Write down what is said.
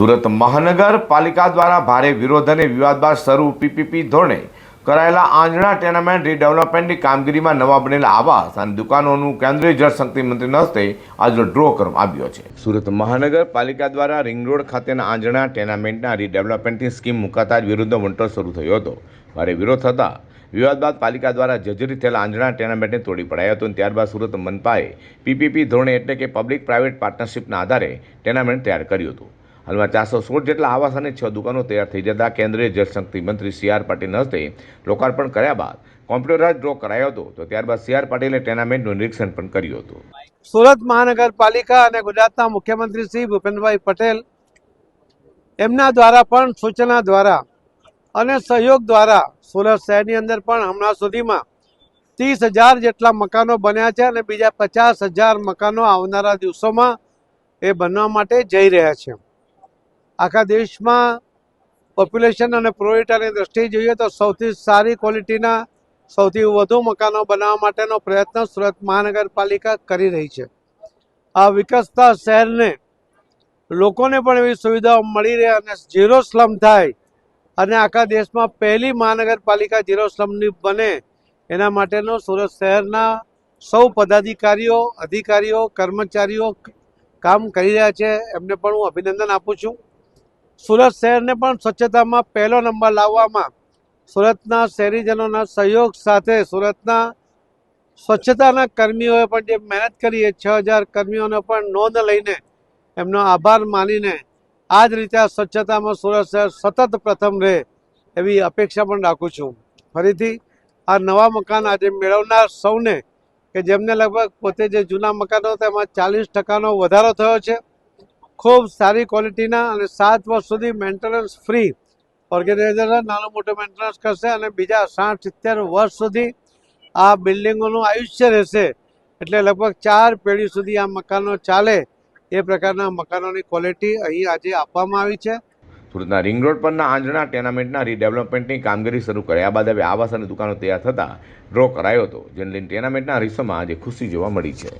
સુરત મહાનગરપાલિકા દ્વારા ભારે વિરોધ અને વિવાદ બાદ શરૂ પીપીપી ધોરણે કરાયેલા આંજણા ટેનામેન્ટ રીડેવલપમેન્ટની કામગીરીમાં નવા બનેલા આવાસ અને દુકાનોનું કેન્દ્રીય જળશક્તિ મંત્રીના હસ્તે આજનો ડ્રો કરવામાં આવ્યો છે. સુરત મહાનગરપાલિકા દ્વારા રિંગ રોડ ખાતેના આંજણા ટેનામેન્ટના રીડેવલપમેન્ટની સ્કીમ મુકાતા જ વિરુદ્ધ વંટો શરૂ થયો હતો. ભારે વિરોધ થતા વિવાદ બાદ પાલિકા દ્વારા જર્જરિત થયેલા આંજણા ટેનામેન્ટને તોડી પડાયો હતો અને ત્યારબાદ સુરત મનપાએ પીપીપી ધોરણે એટલે કે પબ્લિક પ્રાઇવેટ પાર્ટનરશિપના આધારે ટેનામેન્ટ તૈયાર કર્યું હતું. હાલમાં ચારસો સોળ જેટલા આવાસ અને છ દુકાનો તૈયાર થઈ જતા કેન્દ્રીય જળશક્તિ મંત્રી સી આર પાટીલના હસ્તે લોકાર્પણ કર્યા બાદ કોમ્પ્યુટરાઇઝ ડ્રો કરાયો હતો, તો ત્યારબાદ સી આર પાટીલે ટેનામેન્ટનું નિરીક્ષણ પણ કર્યું હતું. સુરત મહાનગરપાલિકા અને ગુજરાતના મુખ્યમંત્રી શ્રી ભૂપેન્દ્રભાઈ પટેલ એમના દ્વારા પણ સૂચના દ્વારા અને સહયોગ દ્વારા સુરત શહેરની અંદર પણ હમણાં સુધીમાં ત્રીસ હજાર જેટલા મકાનો બન્યા છે અને બીજા પચાસ હજાર મકાનો આવનારા દિવસોમાં એ બનવા માટે જઈ રહ્યા છે. આખા દેશમાં પોપ્યુલેશન અને પ્રોરિટાની દ્રષ્ટિએ જોઈએ તો સૌથી સારી ક્વોલિટીના સૌથી વધુ મકાનો બનાવવા માટેનો પ્રયત્ન સુરત મહાનગરપાલિકા કરી રહી છે. આ વિકસતા શહેરને લોકોને પણ એવી સુવિધાઓ મળી રહે અને ઝીરો સ્લમ થાય અને આખા દેશમાં પહેલી મહાનગરપાલિકા ઝીરો સ્લમની બને એના માટેનો સુરત શહેરના સૌ પદાધિકારીઓ, અધિકારીઓ, કર્મચારીઓ કામ કરી રહ્યા છે. એમને પણ હું અભિનંદન આપું છું. સુરત શહેરને પણ સ્વચ્છતામાં પહેલો નંબર લાવવામાં સુરતના શહેરીજનોના સહયોગ સાથે સુરતના સ્વચ્છતાના કર્મીઓએ પણ જે મહેનત કરી એ છ હજાર કર્મીઓને પણ નોંધ લઈને એમનો આભાર માનીને આ જ રીતે આ સ્વચ્છતામાં સુરત શહેર સતત પ્રથમ રહે એવી અપેક્ષા પણ રાખું છું. ફરીથી આ નવા મકાન આજે મેળવનાર સૌને કે જેમને લગભગ પોતે જે જૂના મકાનો હતા એમાં ચાલીસ ટકાનો વધારો થયો છે. ખૂબ સારી ક્વોલિટીના અને સાત વર્ષ સુધી મેન્ટેનન્સ ફ્રી ઓર્ગેનાઇઝર નાનું મોટું મેન્ટેનન્સ કરશે અને બીજા સાઠ સિત્તેર વર્ષ સુધી આ બિલ્ડિંગોનું આયુષ્ય રહેશે. એટલે લગભગ ચાર પેઢી સુધી આ મકાનો ચાલે એ પ્રકારના મકાનોની ક્વોલિટી અહીં આજે આપવામાં આવી છે. સુરતના રિંગ રોડ પરના આંજણા ટેનામેન્ટના રીડેવલપમેન્ટની કામગીરી શરૂ કર્યા બાદ હવે આવાસ અને દુકાનો તૈયાર થતાં ડ્રો કરાયો હતો, જેને લઈને ટેનામેન્ટના રીસોમાં આજે ખુશી જોવા મળી છે.